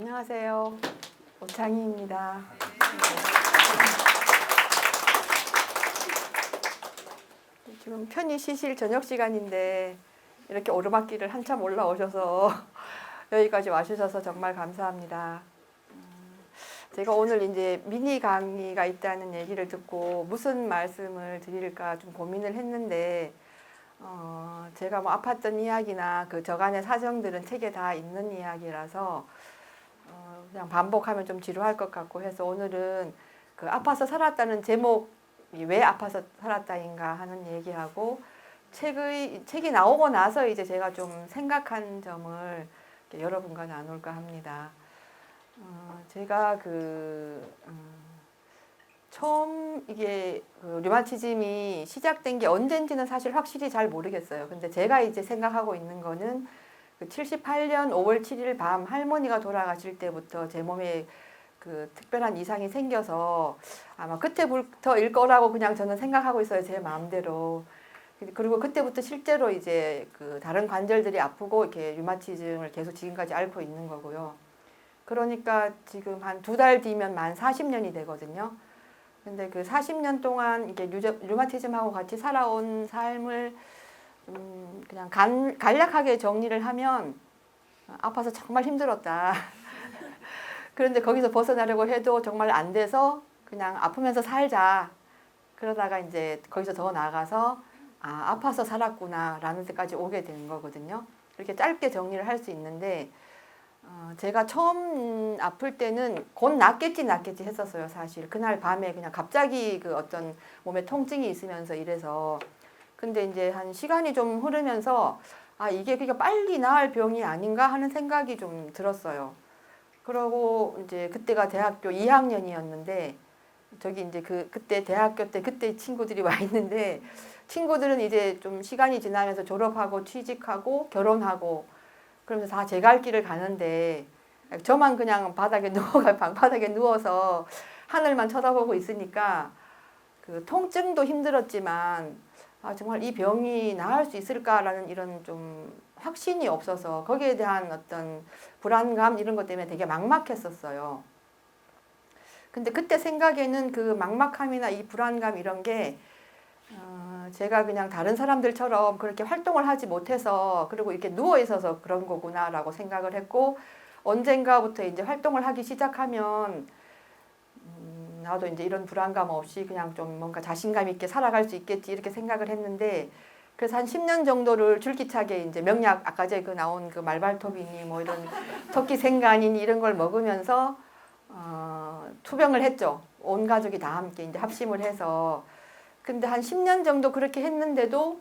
안녕하세요. 오창희입니다. 지금 편히 쉬실 저녁 시간인데 이렇게 오르막길을 한참 올라오셔서 여기까지 와주셔서 정말 감사합니다. 음, 제가 오늘 이제 미니 강의가 있다는 얘기를 듣고 무슨 말씀을 드릴까 좀 고민을 했는데 어, 제가 뭐 아팠던 이야기나 그 저간의 사정들은 책에 다 있는 이야기라서 어, 그냥 반복하면 좀 지루할 것 같고 해서 오늘은 그 아파서 살았다는 제목이 왜 아파서 살았다인가 하는 얘기하고 책의 책이 나오고 나서 이제 제가 좀 생각한 점을 여러분과 나눌까 합니다. 어, 제가 그 음, 처음 이게 그 류마티즘이 시작된 게 언젠지는 사실 확실히 잘 모르겠어요. 근데 제가 이제 생각하고 있는 거는 그 78년 5월 7일 밤 할머니가 돌아가실 때부터 제 몸에 그 특별한 이상이 생겨서 아마 그때부터일 거라고 그냥 저는 생각하고 있어요. 제 마음대로. 그리고 그때부터 실제로 이제 그 다른 관절들이 아프고 이렇게 류마티즘을 계속 지금까지 앓고 있는 거고요. 그러니까 지금 한 두 달 뒤면 만 40년이 되거든요. 근데 그 40년 동안 이게 류마티즘하고 같이 살아온 삶을 음 그냥 간, 간략하게 정리를 하면 아파서 정말 힘들었다. 그런데 거기서 벗어나려고 해도 정말 안 돼서 그냥 아프면서 살자. 그러다가 이제 거기서 더 나가서 아 아파서 살았구나 라는 데까지 오게 된 거거든요. 이렇게 짧게 정리를 할 수 있는데 어, 제가 처음 아플 때는 곧 낫겠지 낫겠지 했었어요 사실 그날 밤에 그냥 갑자기 그 어떤 몸에 통증이 있으면서 이래서 근데 이제 한 시간이 좀 흐르면서 아 이게 그게 빨리 나을 병이 아닌가 하는 생각이 좀 들었어요. 그러고 이제 그때가 대학교 2학년이었는데 저기 이제 그 그때 대학교 때 그때 친구들이 와 있는데 친구들은 이제 좀 시간이 지나면서 졸업하고 취직하고 결혼하고 그러면서 다 제 갈 길을 가는데 저만 그냥 바닥에 누워가 방바닥에 누워서 하늘만 쳐다보고 있으니까 그 통증도 힘들었지만 아 정말 이 병이 나을 수 있을까라는 이런 좀 확신이 없어서 거기에 대한 어떤 불안감 이런 것 때문에 되게 막막했었어요. 근데 그때 생각에는 그 막막함이나 이 불안감 이런 게 어, 제가 그냥 다른 사람들처럼 그렇게 활동을 하지 못해서 그리고 이렇게 누워 있어서 그런 거구나라고 생각을 했고 언젠가부터 이제 활동을 하기 시작하면 음, 나도 이제 이런 불안감 없이 그냥 좀 뭔가 자신감 있게 살아갈 수 있겠지 이렇게 생각을 했는데 그래서 한 10년 정도를 줄기차게 이제 명약 아까 전에 그 나온 그 말발톱이니 뭐 이런 토끼 생간이니 이런 걸 먹으면서 어, 투병을 했죠. 온 가족이 다 함께 이제 합심을 해서 근데 한 10년 정도 그렇게 했는데도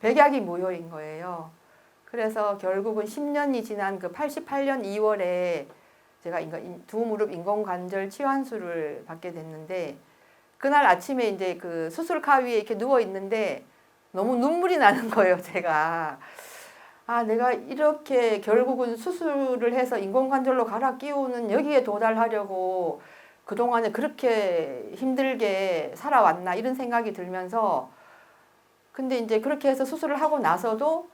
백약이 무효인 거예요. 그래서 결국은 10년이 지난 그 88년 2월에 제가 두 무릎 인공관절 치환술을 받게 됐는데 그날 아침에 이제 그 수술카 위에 이렇게 누워 있는데 너무 눈물이 나는 거예요, 제가. 아, 내가 이렇게 결국은 수술을 해서 인공관절로 갈아 끼우는 여기에 도달하려고 그동안에 그렇게 힘들게 살아왔나 이런 생각이 들면서 근데 이제 그렇게 해서 수술을 하고 나서도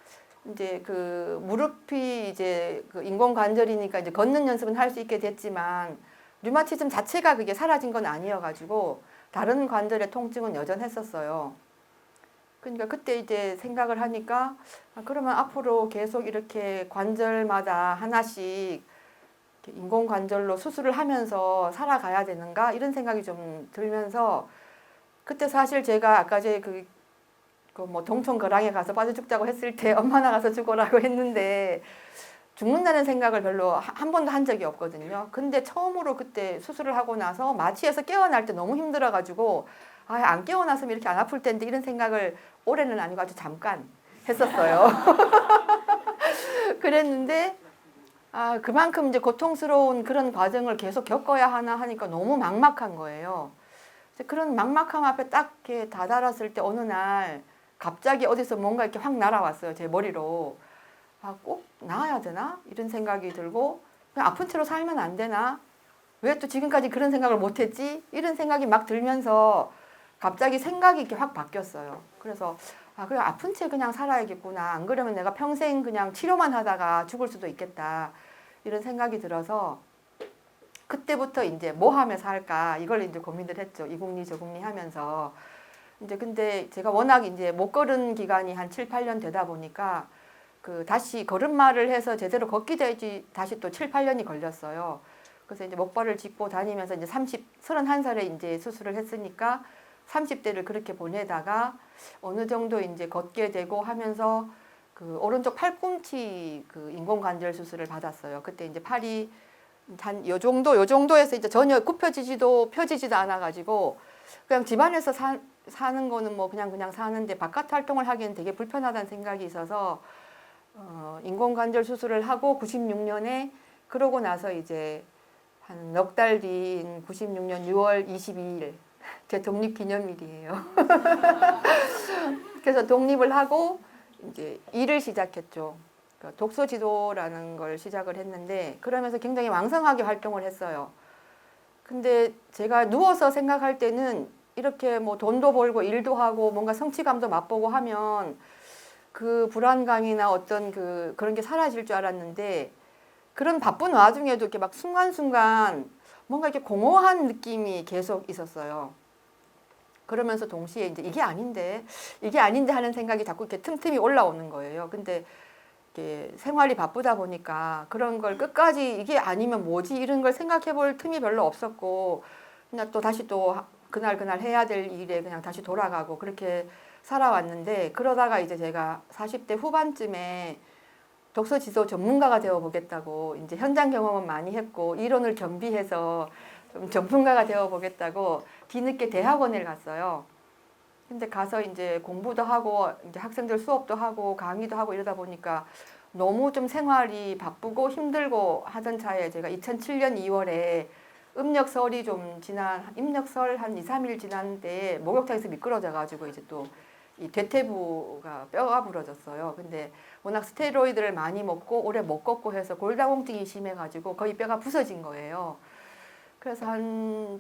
이제 그 무릎이 이제 그 인공 관절이니까 이제 걷는 연습은 할 수 있게 됐지만 류마티즘 자체가 그게 사라진 건 아니어 가지고 다른 관절의 통증은 여전했었어요. 그러니까 그때 이제 생각을 하니까 아, 그러면 앞으로 계속 이렇게 관절마다 하나씩 이렇게 인공 관절로 수술을 하면서 살아가야 되는가 이런 생각이 좀 들면서 그때 사실 제가 아까 제그 그 뭐 동촌 거랑에 가서 빠져 죽자고 했을 때 엄마 나가서 죽어라고 했는데 죽는다는 생각을 별로 하- 한 번도 한 적이 없거든요. 근데 처음으로 그때 수술을 하고 나서 마취해서 깨어날 때 너무 힘들어가지고 아 안 깨어났으면 이렇게 안 아플 텐데 이런 생각을 올해는 아니고 아주 잠깐 했었어요. 그랬는데 아 그만큼 이제 고통스러운 그런 과정을 계속 겪어야 하나 하니까 너무 막막한 거예요. 그런 막막함 앞에 딱 이렇게 다다랐을 때 어느 날 갑자기 어디서 뭔가 이렇게 확 날아왔어요 제 머리로. 아 꼭 나아야 되나 이런 생각이 들고 그냥 아픈 채로 살면 안 되나? 왜 또 지금까지 그런 생각을 못 했지? 이런 생각이 막 들면서 갑자기 생각이 이렇게 확 바뀌었어요. 그래서 아 그래 아픈 채 그냥 살아야겠구나. 안 그러면 내가 평생 그냥 치료만 하다가 죽을 수도 있겠다. 이런 생각이 들어서 그때부터 이제 뭐 하면서 할까 이걸 이제 고민을 했죠. 이국리 저국리 하면서 이제 근데 제가 워낙 이제 못 걸은 기간이 한 7, 8년 되다 보니까 그 다시 걸음마를 해서 제대로 걷기 되지 다시 또 7, 8년이 걸렸어요. 그래서 이제 목발을 짚고 다니면서 이제 30, 31살에 이제 수술을 했으니까 30대를 그렇게 보내다가 어느 정도 이제 걷게 되고 하면서 그 오른쪽 팔꿈치 그 인공관절 수술을 받았어요. 그때 이제 팔이 한요 정도 요 정도에서 이제 전혀 굽혀지지도 펴지지도 않아 가지고 그냥 집안에서 사, 사는 거는 뭐 그냥 그냥 사는데 바깥 활동을 하기엔 되게 불편하다는 생각이 있어서 어, 인공관절 수술을 하고 96년에 그러고 나서 이제 한 넉 달 뒤인 96년 6월 22일 제 독립 기념일이에요. 그래서 독립을 하고 이제 일을 시작했죠. 그러니까 독서 지도라는 걸 시작을 했는데 그러면서 굉장히 왕성하게 활동을 했어요. 근데 제가 누워서 생각할 때는 이렇게 뭐 돈도 벌고 일도 하고 뭔가 성취감도 맛보고 하면 그 불안감이나 어떤 그 그런 게 사라질 줄 알았는데 그런 바쁜 와중에도 이렇게 막 순간순간 뭔가 이렇게 공허한 느낌이 계속 있었어요. 그러면서 동시에 이제 이게 아닌데 이게 아닌데 하는 생각이 자꾸 이렇게 틈틈이 올라오는 거예요. 근데 이게 생활이 바쁘다 보니까 그런 걸 끝까지 이게 아니면 뭐지 이런 걸 생각해 볼 틈이 별로 없었고 그냥 또 다시 또 그날 그날 해야 될 일에 그냥 다시 돌아가고 그렇게 살아왔는데 그러다가 이제 제가 40대 후반쯤에 독서 지도 전문가가 되어 보겠다고 이제 현장 경험은 많이 했고 이론을 겸비해서 좀 전문가가 되어 보겠다고 뒤늦게 대학원을 갔어요. 근데 가서 이제 공부도 하고 이제 학생들 수업도 하고 강의도 하고 이러다 보니까 너무 좀 생활이 바쁘고 힘들고 하던 차에 제가 2007년 2월에 음력설이 좀 지난 음력설 한 2, 3일 지난 때 목욕탕에서 미끄러져 가지고 이제 또 이 대퇴부가 뼈가 부러졌어요. 근데 워낙 스테로이드를 많이 먹고 오래 못 걷고 해서 골다공증이 심해 가지고 거의 뼈가 부서진 거예요. 그래서 한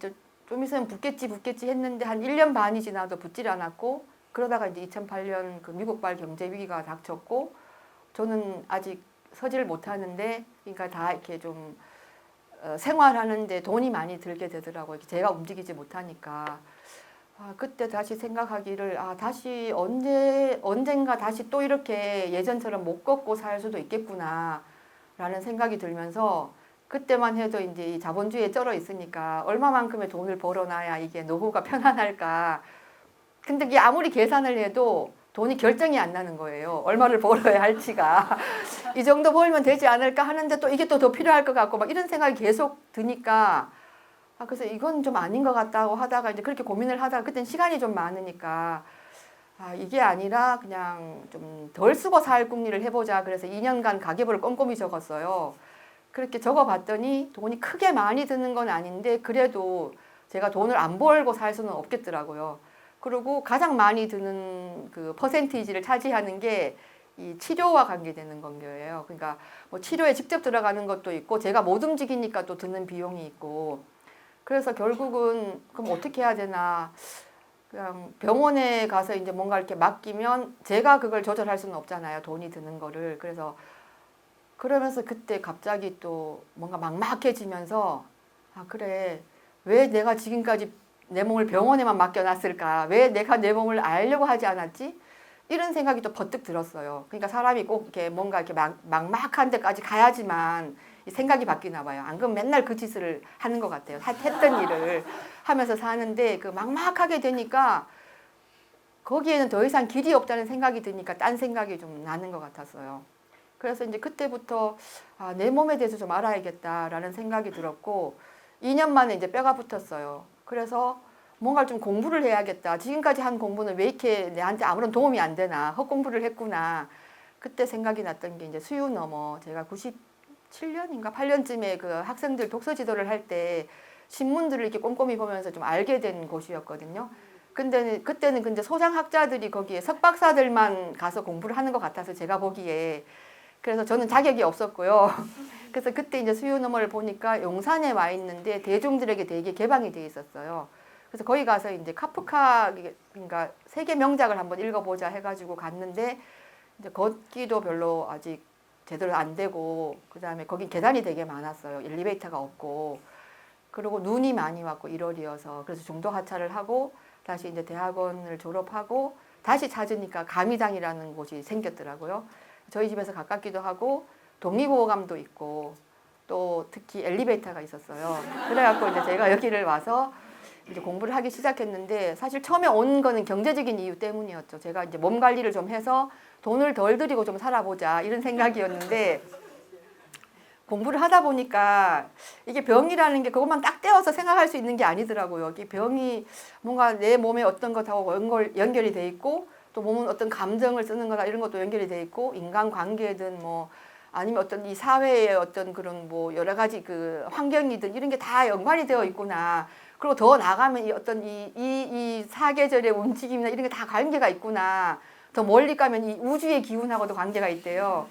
좀 있으면 붙겠지 붙겠지 했는데 한 1년 반이 지나도 붙질 않았고 그러다가 이제 2008년 그 미국발 경제 위기가 닥쳤고 저는 아직 서지를 못하는데 그러니까 다 이렇게 좀 어, 생활하는데 돈이 많이 들게 되더라고요. 제가 움직이지 못하니까. 아, 그때 다시 생각하기를 아 다시 언제 언젠가 다시 또 이렇게 예전처럼 못 걷고 살 수도 있겠구나라는 생각이 들면서 그때만 해도 이제 이 자본주의에 쩔어 있으니까 얼마만큼의 돈을 벌어놔야 이게 노후가 편안할까. 근데 이게 아무리 계산을 해도 돈이 결정이 안 나는 거예요. 얼마를 벌어야 할지가. 이 정도 벌면 되지 않을까 하는데 또 이게 또 더 필요할 것 같고 막 이런 생각이 계속 드니까 아, 그래서 이건 좀 아닌 것 같다고 하다가 이제 그렇게 고민을 하다가 그땐 시간이 좀 많으니까 아, 이게 아니라 그냥 좀 덜 쓰고 살 궁리를 해보자. 그래서 2년간 가계부를 꼼꼼히 적었어요. 그렇게 적어봤더니 돈이 크게 많이 드는 건 아닌데 그래도 제가 돈을 안 벌고 살 수는 없겠더라고요. 그리고 가장 많이 드는 그 퍼센티지를 차지하는 게 이 치료와 관계되는 건 거예요. 그러니까 뭐 치료에 직접 들어가는 것도 있고 제가 못 움직이니까 또 드는 비용이 있고 그래서 결국은 그럼 어떻게 해야 되나 그냥 병원에 가서 이제 뭔가 이렇게 맡기면 제가 그걸 조절할 수는 없잖아요. 돈이 드는 거를 그래서 그러면서 그때 갑자기 또 뭔가 막막해지면서 아 그래 왜 내가 지금까지 내 몸을 병원에만 맡겨놨을까? 왜 내가 내 몸을 알려고 하지 않았지? 이런 생각이 또 버뜩 들었어요. 그러니까 사람이 꼭 이렇게 뭔가 이렇게 막, 막막한 데까지 가야지만 이 생각이 바뀌나 봐요. 안 그러면 맨날 그 짓을 하는 것 같아요. 하- 했던 일을 하면서 사는데 그 막막하게 되니까 거기에는 더 이상 길이 없다는 생각이 드니까 딴 생각이 좀 나는 것 같았어요. 그래서 이제 그때부터 아, 내 몸에 대해서 좀 알아야겠다라는 생각이 들었고 2년 만에 이제 뼈가 붙었어요. 그래서 뭔가 좀 공부를 해야겠다. 지금까지 한 공부는 왜 이렇게 내한테 아무런 도움이 안 되나 헛공부를 했구나. 그때 생각이 났던 게 이제 수유 넘어 제가 97년인가 8년쯤에 그 학생들 독서 지도를 할 때 신문들을 이렇게 꼼꼼히 보면서 좀 알게 된 곳이었거든요. 근데 그때는 근데 소장학자들이 거기에 석박사들만 가서 공부를 하는 것 같아서 제가 보기에 그래서 저는 자격이 없었고요. 그래서 그때 이제 수요 너머를 보니까 용산에 와 있는데 대중들에게 되게 개방이 돼 있었어요. 그래서 거기 가서 이제 카프카 그러니까 세계 명작을 한번 읽어보자 해가지고 갔는데 이제 걷기도 별로 아직 제대로 안 되고 그 다음에 거기 계단이 되게 많았어요. 엘리베이터가 없고 그리고 눈이 많이 왔고 1월이어서 그래서 중도 하차를 하고 다시 이제 대학원을 졸업하고 다시 찾으니까 가미당이라는 곳이 생겼더라고요. 저희 집에서 가깝기도 하고 동의보호감도 있고 또 특히 엘리베이터가 있었어요. 그래갖고 이제 제가 여기를 와서 이제 공부를 하기 시작했는데 사실 처음에 온 거는 경제적인 이유 때문이었죠. 제가 이제 몸 관리를 좀 해서 돈을 덜 들이고 좀 살아보자 이런 생각이었는데 공부를 하다 보니까 이게 병이라는 게 그것만 딱 떼어서 생각할 수 있는 게 아니더라고요. 이 병이 뭔가 내 몸에 어떤 것하고 연결, 연결이 돼 있고 또 몸은 어떤 감정을 쓰는 거나 이런 것도 연결이 돼 있고 인간 관계든 뭐 아니면 어떤 이 사회의 어떤 그런 뭐 여러 가지 그 환경이든 이런 게 다 연관이 되어 있구나. 그리고 더 나가면 이 어떤 이, 이, 이 사계절의 움직임이나 이런 게 다 관계가 있구나. 더 멀리 가면 이 우주의 기운하고도 관계가 있대요.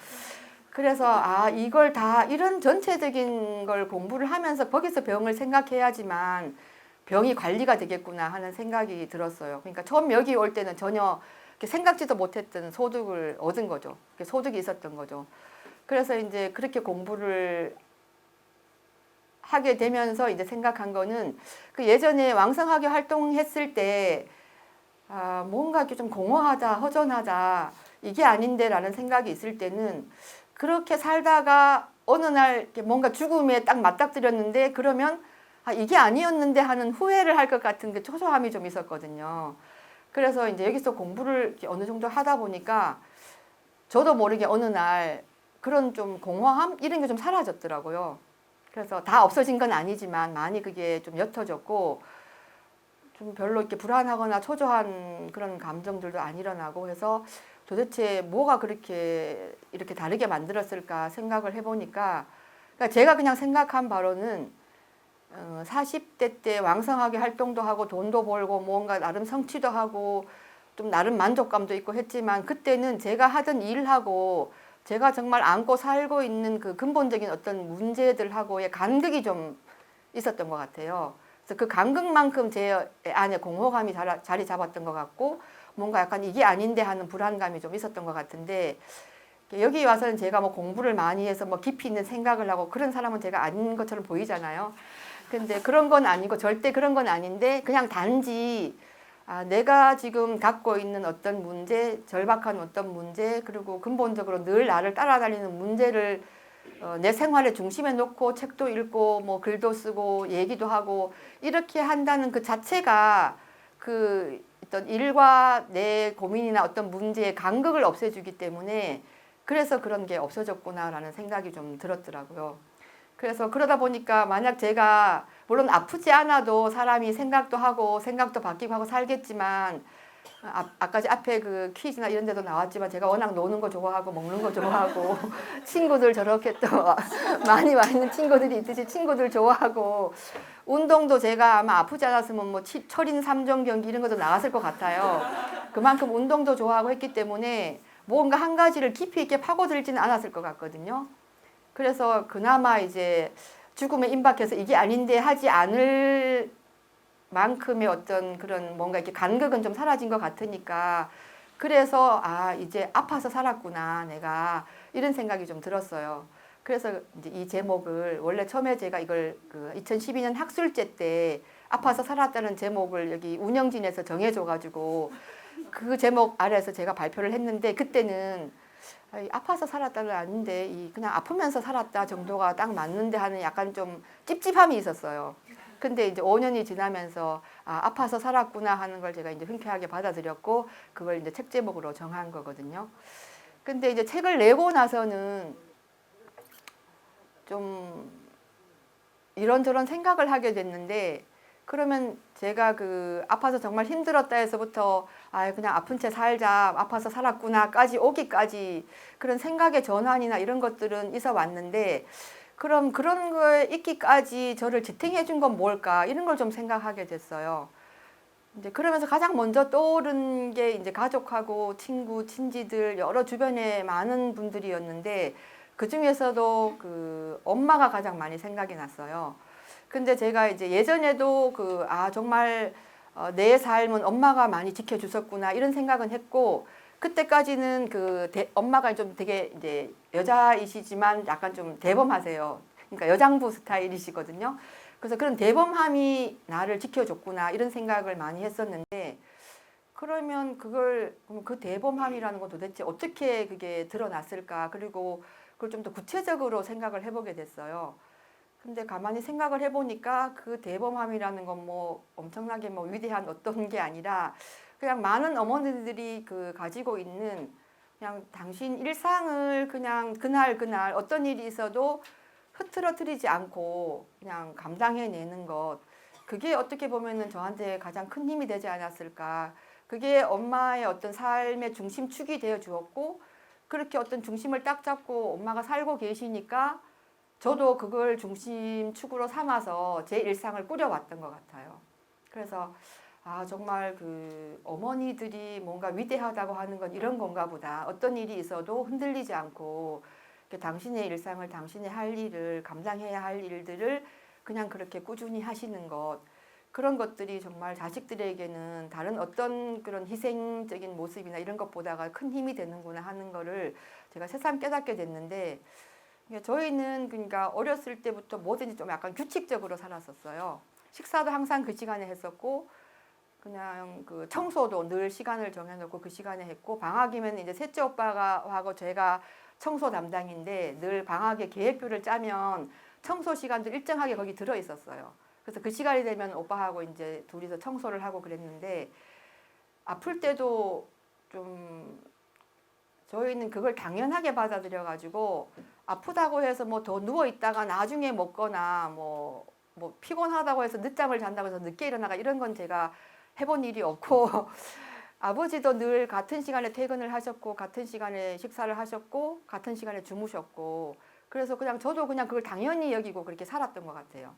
그래서 아 이걸 다 이런 전체적인 걸 공부를 하면서 거기서 병을 생각해야지만 병이 관리가 되겠구나 하는 생각이 들었어요. 그러니까 처음 여기 올 때는 전혀 생각지도 못했던 소득을 얻은 거죠. 소득이 있었던 거죠. 그래서 이제 그렇게 공부를 하게 되면서 이제 생각한 거는 그 예전에 왕성하게 활동했을 때 아, 뭔가 좀 공허하다, 허전하다, 이게 아닌데라는 생각이 있을 때는 그렇게 살다가 어느 날 뭔가 죽음에 딱 맞닥뜨렸는데 그러면 아, 이게 아니었는데 하는 후회를 할 것 같은 그 초조함이 좀 있었거든요. 그래서 이제 여기서 공부를 어느 정도 하다 보니까 저도 모르게 어느 날 그런 좀 공허함 이런 게 좀 사라졌더라고요. 그래서 다 없어진 건 아니지만 많이 그게 좀 옅어졌고 좀 별로 이렇게 불안하거나 초조한 그런 감정들도 안 일어나고 해서 도대체 뭐가 그렇게 이렇게 다르게 만들었을까 생각을 해보니까 그러니까 제가 그냥 생각한 바로는 어, 40대 때 왕성하게 활동도 하고 돈도 벌고 뭔가 나름 성취도 하고 좀 나름 만족감도 있고 했지만 그때는 제가 하던 일하고 제가 정말 안고 살고 있는 그 근본적인 어떤 문제들하고의 간극이 좀 있었던 것 같아요. 그래서 그 간극만큼 제 안에 공허감이 자리 잡았던 것 같고 뭔가 약간 이게 아닌데 하는 불안감이 좀 있었던 것 같은데 여기 와서는 제가 뭐 공부를 많이 해서 뭐 깊이 있는 생각을 하고 그런 사람은 제가 아닌 것처럼 보이잖아요. 근데 그런 건 아니고 절대 그런 건 아닌데 그냥 단지 아, 내가 지금 갖고 있는 어떤 문제, 절박한 어떤 문제, 그리고 근본적으로 늘 나를 따라다니는 문제를 어, 내 생활의 중심에 놓고 책도 읽고 뭐 글도 쓰고 얘기도 하고 이렇게 한다는 그 자체가 그 어떤 일과 내 고민이나 어떤 문제의 간극을 없애주기 때문에 그래서 그런 게 없어졌구나라는 생각이 좀 들었더라고요. 그래서 그러다 보니까 만약 제가 물론 아프지 않아도 사람이 생각도 하고 생각도 바뀌고 하고 살겠지만 아, 아까 앞에 그 퀴즈나 이런 데도 나왔지만 제가 워낙 노는 거 좋아하고 먹는 거 좋아하고 친구들 저렇게 또 많이 와 있는 친구들이 있듯이 친구들 좋아하고 운동도 제가 아마 아프지 않았으면 뭐 치- 철인 삼종 경기 이런 것도 나왔을 것 같아요. 그만큼 운동도 좋아하고 했기 때문에 뭔가 한 가지를 깊이 있게 파고들지는 않았을 것 같거든요. 그래서 그나마 이제 죽음에 임박해서 이게 아닌데 하지 않을 만큼의 어떤 그런 뭔가 이렇게 간극은 좀 사라진 것 같으니까 그래서 아 이제 아파서 살았구나 내가 이런 생각이 좀 들었어요. 그래서 이제 이 제목을 원래 처음에 제가 이걸 그 2012년 학술제 때 아파서 살았다는 제목을 여기 운영진에서 정해줘가지고 그 제목 아래에서 제가 발표를 했는데 그때는 아파서 살았다는 아닌데 이 그냥 아프면서 살았다 정도가 딱 맞는데 하는 약간 좀 찝찝함이 있었어요. 근데 이제 5년이 지나면서 아, 아파서 살았구나 하는 걸 제가 이제 흔쾌하게 받아들였고 그걸 이제 책 제목으로 정한 거거든요. 근데 이제 책을 내고 나서는 좀 이런저런 생각을 하게 됐는데 그러면 제가 그 아파서 정말 힘들었다 해서부터 아 그냥 아픈 채 살자 아파서 살았구나까지 오기까지 그런 생각의 전환이나 이런 것들은 있어 왔는데 그럼 그런 거에 있기까지 저를 지탱해 준 건 뭘까 이런 걸 좀 생각하게 됐어요. 이제 그러면서 가장 먼저 떠오른 게 이제 가족하고 친구, 친지들 여러 주변에 많은 분들이었는데 그 중에서도 그 엄마가 가장 많이 생각이 났어요. 근데 제가 이제 예전에도 그 아 정말 어, 내 삶은 엄마가 많이 지켜주셨구나 이런 생각은 했고 그때까지는 그 대, 엄마가 좀 되게 이제 여자이시지만 약간 좀 대범하세요. 그러니까 여장부 스타일이시거든요. 그래서 그런 대범함이 나를 지켜줬구나 이런 생각을 많이 했었는데 그러면 그걸 그 대범함이라는 건 도대체 어떻게 그게 드러났을까 그리고 그걸 좀 더 구체적으로 생각을 해보게 됐어요. 근데 가만히 생각을 해보니까 그 대범함이라는 건 뭐 엄청나게 뭐 위대한 어떤 게 아니라 그냥 많은 어머니들이 그 가지고 있는 그냥 당신 일상을 그냥 그날 그날 어떤 일이 있어도 흐트러뜨리지 않고 그냥 감당해내는 것. 그게 어떻게 보면은 저한테 가장 큰 힘이 되지 않았을까. 그게 엄마의 어떤 삶의 중심축이 되어 주었고 그렇게 어떤 중심을 딱 잡고 엄마가 살고 계시니까 저도 그걸 중심 축으로 삼아서 제 일상을 꾸려왔던 것 같아요. 그래서 아 정말 그 어머니들이 뭔가 위대하다고 하는 건 이런 건가 보다. 어떤 일이 있어도 흔들리지 않고 당신의 일상을 당신의 할 일을 감당해야 할 일들을 그냥 그렇게 꾸준히 하시는 것 그런 것들이 정말 자식들에게는 다른 어떤 그런 희생적인 모습이나 이런 것보다가 큰 힘이 되는구나 하는 거를 제가 새삼 깨닫게 됐는데 저희는 그러니까 어렸을 때부터 뭐든지 좀 약간 규칙적으로 살았었어요. 식사도 항상 그 시간에 했었고 그냥 그 청소도 늘 시간을 정해놓고 그 시간에 했고 방학이면 이제 셋째 오빠가 하고 제가 청소 담당인데 늘 방학에 계획표를 짜면 청소 시간도 일정하게 거기 들어 있었어요. 그래서 그 시간이 되면 오빠하고 이제 둘이서 청소를 하고 그랬는데 아플 때도 좀 저희는 그걸 당연하게 받아들여 가지고 아프다고 해서 뭐 더 누워 있다가 나중에 먹거나 뭐 뭐 피곤하다고 해서 늦잠을 잔다고 해서 늦게 일어나가 이런 건 제가 해본 일이 없고 아버지도 늘 같은 시간에 퇴근을 하셨고 같은 시간에 식사를 하셨고 같은 시간에 주무셨고 그래서 그냥 저도 그냥 그걸 당연히 여기고 그렇게 살았던 것 같아요.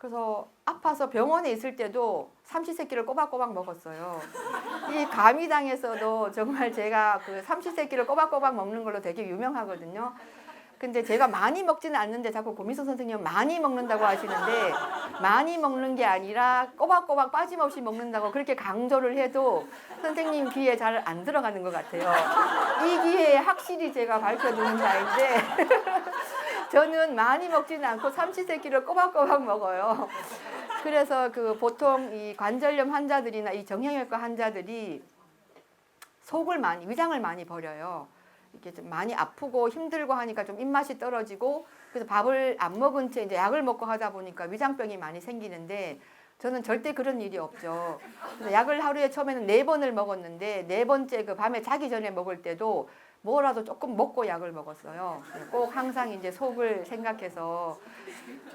그래서 아파서 병원에 있을 때도 삼시세끼를 꼬박꼬박 먹었어요. 이 감이당에서도 정말 제가 그 삼시세끼를 꼬박꼬박 먹는 걸로 되게 유명하거든요. 근데 제가 많이 먹지는 않는데 자꾸 고미선 선생님은 많이 먹는다고 하시는데 많이 먹는 게 아니라 꼬박꼬박 빠짐없이 먹는다고 그렇게 강조를 해도 선생님 귀에 잘 안 들어가는 것 같아요. 이 기회에 확실히 제가 밝혀두는 자인데 저는 많이 먹지는 않고 삼시세끼를 꼬박꼬박 먹어요. 그래서 그 보통 이 관절염 환자들이나 이 정형외과 환자들이 속을 많이 위장을 많이 버려요. 이게 좀 많이 아프고 힘들고 하니까 좀 입맛이 떨어지고 그래서 밥을 안 먹은 채 이제 약을 먹고 하다 보니까 위장병이 많이 생기는데 저는 절대 그런 일이 없죠. 그래서 약을 하루에 처음에는 네 번을 먹었는데 네 번째 그 밤에 자기 전에 먹을 때도 뭐라도 조금 먹고 약을 먹었어요. 꼭 항상 이제 속을 생각해서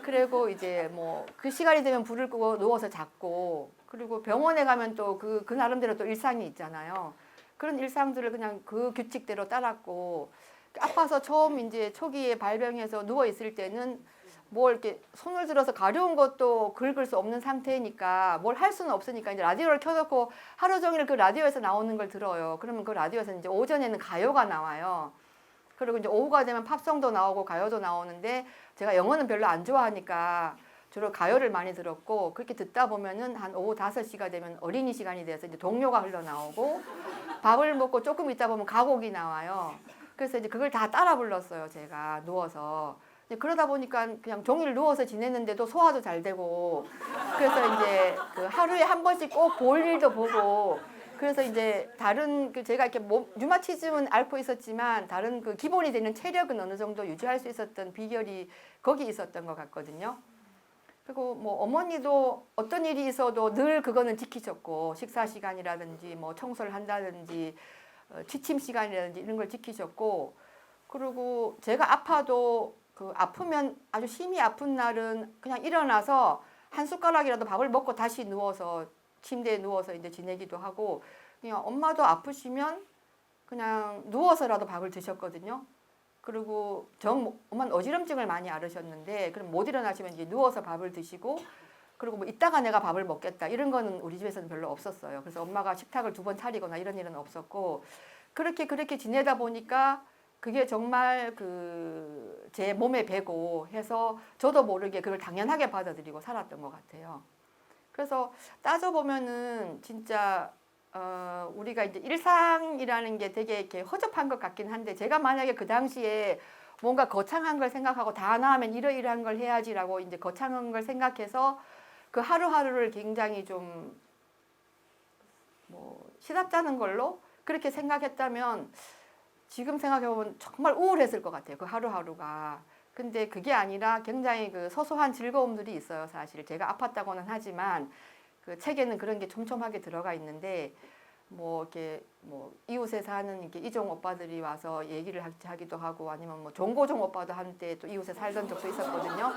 그리고 이제 뭐 그 시간이 되면 불을 끄고 누워서 잤고 그리고 병원에 가면 또 그그 나름대로 또 일상이 있잖아요. 그런 일상들을 그냥 그 규칙대로 따랐고 아파서 처음 이제 초기에 발병해서 누워 있을 때는 뭘 이렇게 손을 들어서 가려운 것도 긁을 수 없는 상태니까 뭘 할 수는 없으니까 이제 라디오를 켜놓고 하루 종일 그 라디오에서 나오는 걸 들어요. 그러면 그 라디오에서 이제 오전에는 가요가 나와요. 그리고 이제 오후가 되면 팝송도 나오고 가요도 나오는데 제가 영어는 별로 안 좋아하니까 주로 가요를 많이 들었고 그렇게 듣다 보면은 한 오후 5시가 되면 어린이 시간이 돼서 이제 동요가 흘러나오고 밥을 먹고 조금 있다 보면 가곡이 나와요. 그래서 이제 그걸 다 따라 불렀어요. 제가 누워서. 그러다 보니까 그냥 종일 누워서 지냈는데도 소화도 잘 되고 그래서 이제 그 하루에 한 번씩 꼭 볼 일도 보고 그래서 이제 다른 그 제가 이렇게 몸 류마티즘은 앓고 있었지만 다른 그 기본이 되는 체력은 어느 정도 유지할 수 있었던 비결이 거기 있었던 것 같거든요. 그리고 뭐 어머니도 어떤 일이 있어도 늘 그거는 지키셨고 식사 시간이라든지 뭐 청소를 한다든지 어, 취침 시간이라든지 이런 걸 지키셨고 그리고 제가 아파도 그 아프면 아주 심히 아픈 날은 그냥 일어나서 한 숟가락이라도 밥을 먹고 다시 누워서 침대에 누워서 이제 지내기도 하고 그냥 엄마도 아프시면 그냥 누워서라도 밥을 드셨거든요. 그리고 정 엄마는 어지럼증을 많이 앓으셨는데 그럼 못 일어나시면 이제 누워서 밥을 드시고 그리고 뭐 이따가 내가 밥을 먹겠다 이런 거는 우리 집에서는 별로 없었어요. 그래서 엄마가 식탁을 두 번 차리거나 이런 일은 없었고 그렇게 그렇게 지내다 보니까 그게 정말 그 제 몸에 배고 해서 저도 모르게 그걸 당연하게 받아들이고 살았던 것 같아요. 그래서 따져 보면은 진짜 어, 우리가 이제 일상이라는 게 되게 이렇게 허접한 것 같긴 한데 제가 만약에 그 당시에 뭔가 거창한 걸 생각하고 다 나오면 이러이러한 걸 해야지라고 이제 거창한 걸 생각해서 그 하루하루를 굉장히 좀 뭐 시답잖은 걸로 그렇게 생각했다면 지금 생각해보면 정말 우울했을 것 같아요. 그 하루하루가. 근데 그게 아니라 굉장히 그 소소한 즐거움들이 있어요. 사실 제가 아팠다고는 하지만 그 책에는 그런 게 촘촘하게 들어가 있는데 뭐 이렇게 뭐 이웃에 사는 이렇게 이종 오빠들이 와서 얘기를 하- 하기도 하고 아니면 뭐 종고종 오빠도 한때 또 이웃에 살던 적도 있었거든요.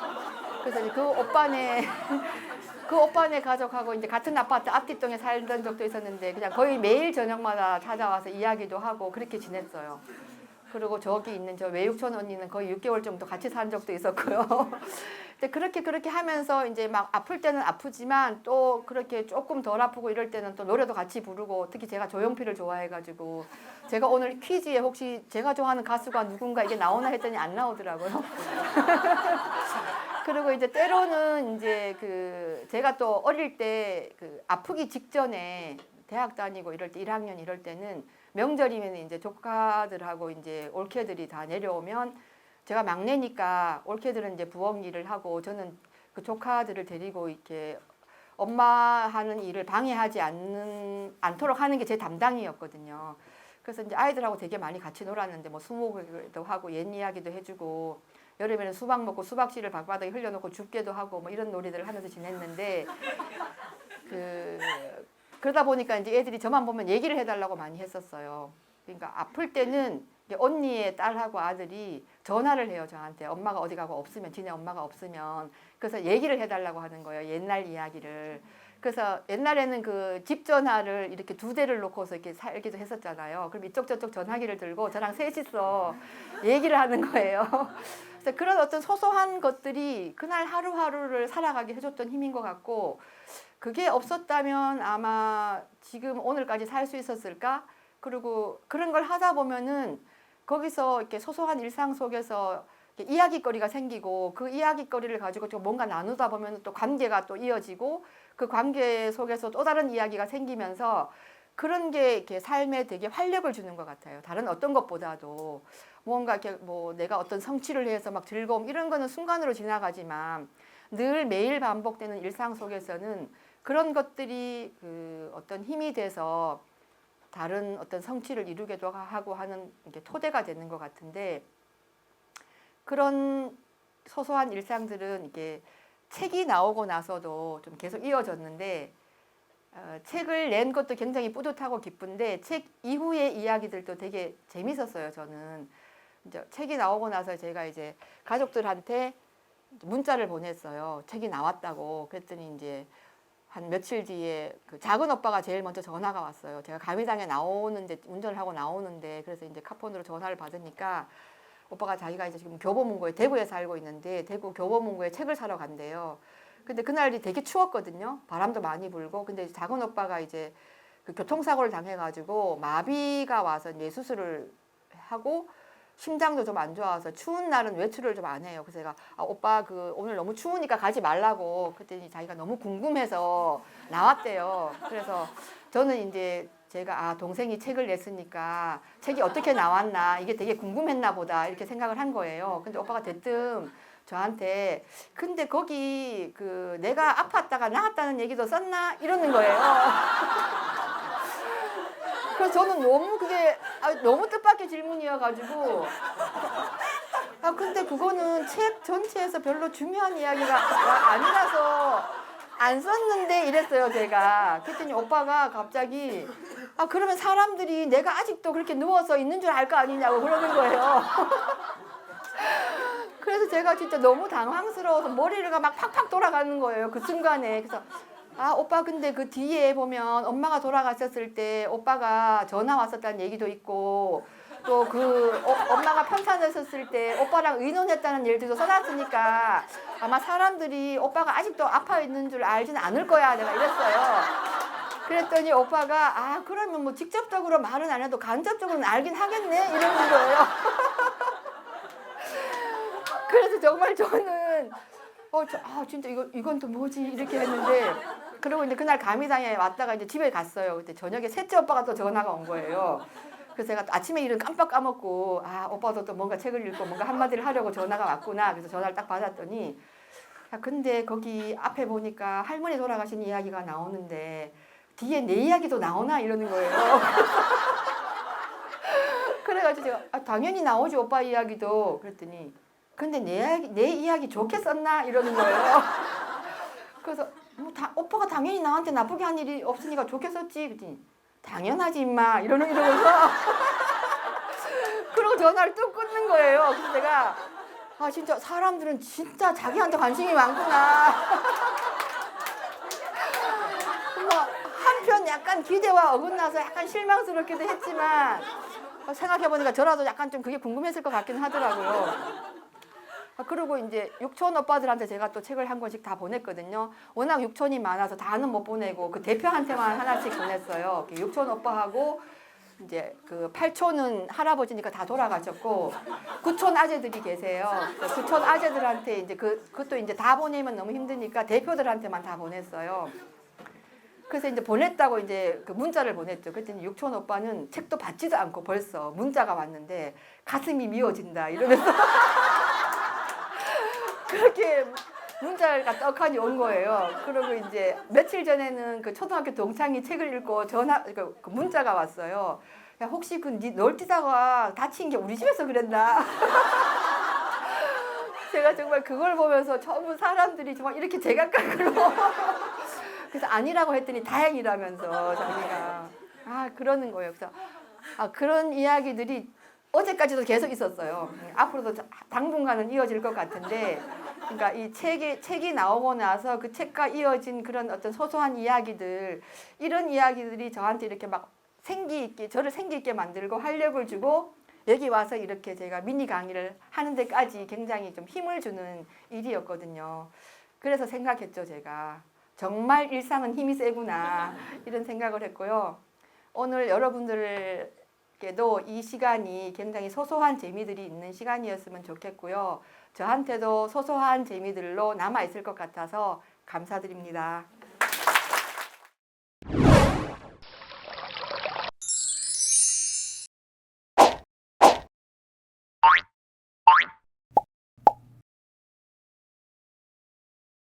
그래서 이제 그 오빠네 그 오빠네 가족하고 이제 같은 아파트 앞뒷동에 살던 적도 있었는데 그냥 거의 매일 저녁마다 찾아와서 이야기도 하고 그렇게 지냈어요. 그리고 저기 있는 저 외육촌 언니는 거의 6개월 정도 같이 산 적도 있었고요. 근데 그렇게 그렇게 하면서 이제 막 아플 때는 아프지만 또 그렇게 조금 덜 아프고 이럴 때는 또 노래도 같이 부르고 특히 제가 조용필을 좋아해가지고 제가 오늘 퀴즈에 혹시 제가 좋아하는 가수가 누군가 이게 나오나 했더니 안 나오더라고요. 그리고 이제 때로는 이제 그 제가 또 어릴 때 그 아프기 직전에 대학 다니고 이럴 때 1학년 이럴 때는 명절이면 이제 조카들하고 이제 올케들이 다 내려오면 제가 막내니까 올케들은 이제 부엌 일을 하고 저는 그 조카들을 데리고 이렇게 엄마 하는 일을 방해하지 않는 않도록 하는 게 제 담당이었거든요. 그래서 이제 아이들하고 되게 많이 같이 놀았는데 뭐 수목도 하고 옛 이야기도 해주고 여름에는 수박 먹고 수박씨를 방바닥에 흘려놓고 죽게도 하고 뭐 이런 놀이들을 하면서 지냈는데 그 그러다 보니까 이제 애들이 저만 보면 얘기를 해달라고 많이 했었어요. 그러니까 아플 때는 언니의 딸하고 아들이 전화를 해요 저한테. 엄마가 어디 가고 없으면 지네 엄마가 없으면. 그래서 얘기를 해달라고 하는 거예요 옛날 이야기를. 그래서 옛날에는 그 집 전화를 이렇게 두 대를 놓고서 이렇게 살기도 했었잖아요. 그럼 이쪽 저쪽 전화기를 들고 저랑 셋이서 얘기를 하는 거예요. 그래서 그런 어떤 소소한 것들이 그날 하루하루를 살아가게 해줬던 힘인 것 같고 그게 없었다면 아마 지금 오늘까지 살 수 있었을까? 그리고 그런 걸 하다 보면은 거기서 이렇게 소소한 일상 속에서 이야기거리가 생기고 그 이야기거리를 가지고 좀 뭔가 나누다 보면 또 관계가 또 이어지고 그 관계 속에서 또 다른 이야기가 생기면서 그런 게 이렇게 삶에 되게 활력을 주는 것 같아요. 다른 어떤 것보다도 뭔가 이렇게 뭐 내가 어떤 성취를 해서 막 즐거움 이런 거는 순간으로 지나가지만 늘 매일 반복되는 일상 속에서는 그런 것들이 그 어떤 힘이 돼서 다른 어떤 성취를 이루기도 하고 하는 토대가 되는 것 같은데 그런 소소한 일상들은 이게 책이 나오고 나서도 좀 계속 이어졌는데 어, 책을 낸 것도 굉장히 뿌듯하고 기쁜데 책 이후의 이야기들도 되게 재밌었어요 저는. 이제 책이 나오고 나서 제가 이제 가족들한테 문자를 보냈어요. 책이 나왔다고. 그랬더니 이제 한 며칠 뒤에 그 작은 오빠가 제일 먼저 전화가 왔어요. 제가 가미당에 나오는데 운전을 하고 나오는데 그래서 이제 카폰으로 전화를 받으니까 오빠가 자기가 이제 지금 교보문고에 대구에 살고 있는데 대구 교보문고에 책을 사러 간대요. 근데 그날이 되게 추웠거든요. 바람도 많이 불고 근데 작은 오빠가 이제 그 교통사고를 당해가지고 마비가 와서 뇌 수술을 하고 심장도 좀 안 좋아서 추운 날은 외출을 좀 안 해요. 그래서 제가 아, 오빠 그 오늘 너무 추우니까 가지 말라고 그랬더니 자기가 너무 궁금해서 나왔대요. 그래서 저는 이제 제가 아 동생이 책을 냈으니까 책이 어떻게 나왔나 이게 되게 궁금했나 보다 이렇게 생각을 한 거예요. 근데 오빠가 대뜸 저한테 근데 거기 그 내가 아팠다가 나았다는 얘기도 썼나 이러는 거예요. 그래서 저는 너무 그게 아, 너무 뜻밖의 질문이어가지고. 아 근데 그거는 책 전체에서 별로 중요한 이야기가 아니라서 안 썼는데 이랬어요 제가. 그랬더니 오빠가 갑자기 아 그러면 사람들이 내가 아직도 그렇게 누워서 있는 줄 알 거 아니냐고 그러는 거예요. 그래서 제가 진짜 너무 당황스러워서 머리가 막 팍팍 돌아가는 거예요 그 순간에. 그래서 아 오빠 근데 그 뒤에 보면 엄마가 돌아가셨을 때 오빠가 전화 왔었다는 얘기도 있고 또 그 엄마가 편찮으셨을 때 오빠랑 의논했다는 일들도 써놨으니까 아마 사람들이 오빠가 아직도 아파 있는 줄 알지는 않을 거야 내가 이랬어요. 그랬더니 오빠가 아 그러면 뭐 직접적으로 말은 안 해도 간접적으로는 알긴 하겠네 이러는 거예요. 그래서 정말 저는 어, 저, 아, 진짜 이거, 이건 또 뭐지? 이렇게 했는데. 그리고 이제 그날 가미당에 왔다가 이제 집에 갔어요. 그때 저녁에 셋째 오빠가 또 전화가 온 거예요. 그래서 제가 또 아침에 일은 깜빡 까먹고 아 오빠도 또 뭔가 책을 읽고 뭔가 한마디를 하려고 전화가 왔구나 그래서 전화를 딱 받았더니 야 근데 거기 앞에 보니까 할머니 돌아가신 이야기가 나오는데 뒤에 내 이야기도 나오나 이러는 거예요. 그래가지고 제가 아, 당연히 나오지 오빠 이야기도 그랬더니 근데 내 이야기 내 이야기 좋게 썼나 이러는 거예요. 그래서 뭐 다, 오빠가 당연히 나한테 나쁘게 한 일이 없으니까 썼지 그랬더니 당연하지 임마 이러는 이러면서 그러고 전화를 뚝 끊는 거예요. 그래서 제가 아 진짜 사람들은 진짜 자기한테 관심이 많구나. 뭐 한편 약간 기대와 어긋나서 약간 실망스럽기도 했지만 어, 생각해보니까 저라도 약간 좀 그게 궁금했을 것 같긴 하더라고요. 아, 그리고 이제 육촌 오빠들한테 제가 또 책을 한 권씩 다 보냈거든요. 워낙 육촌이 많아서 다는 못 보내고 그 대표한테만 하나씩 보냈어요. 그 육촌 오빠하고 이제 그 팔촌은 할아버지니까 다 돌아가셨고 구촌 아재들이 계세요. 그래서 구촌 아재들한테 이제 그 그것도 이제 다 보내면 너무 힘드니까 대표들한테만 다 보냈어요. 그래서 이제 보냈다고 이제 그 문자를 보냈죠. 그랬더니 육촌 오빠는 책도 받지도 않고 벌써 문자가 왔는데 가슴이 미워진다 이러면서 그렇게 문자가 떡하니 온 거예요. 그리고 이제 며칠 전에는 그 초등학교 동창이 책을 읽고 전화 그, 그 문자가 왔어요. 야 혹시 그네 널뛰다가 다친 게 우리 집에서 그랬나? 제가 정말 그걸 보면서 전부 사람들이 정말 이렇게 제각각으로 그래서 아니라고 했더니 다행이라면서 자기가 아 그러는 거예요. 그래서 아 그런 이야기들이 어제까지도 계속 있었어요. 음, 앞으로도 자- 당분간은 이어질 것 같은데, 그러니까 이 책이 책이 나오고 나서 그 책과 이어진 그런 어떤 소소한 이야기들 이런 이야기들이 저한테 이렇게 막 생기 있게 저를 생기 있게 만들고 활력을 주고 여기 와서 이렇게 제가 미니 강의를 하는 데까지 굉장히 좀 힘을 주는 일이었거든요. 그래서 생각했죠, 제가. 정말 일상은 힘이 세구나. 이런 생각을 했고요. 오늘 여러분들 께도 이 시간이 굉장히 소소한 재미들이 있는 시간이었으면 좋겠고요. 저한테도 소소한 재미들로 남아 있을 것 같아서 감사드립니다.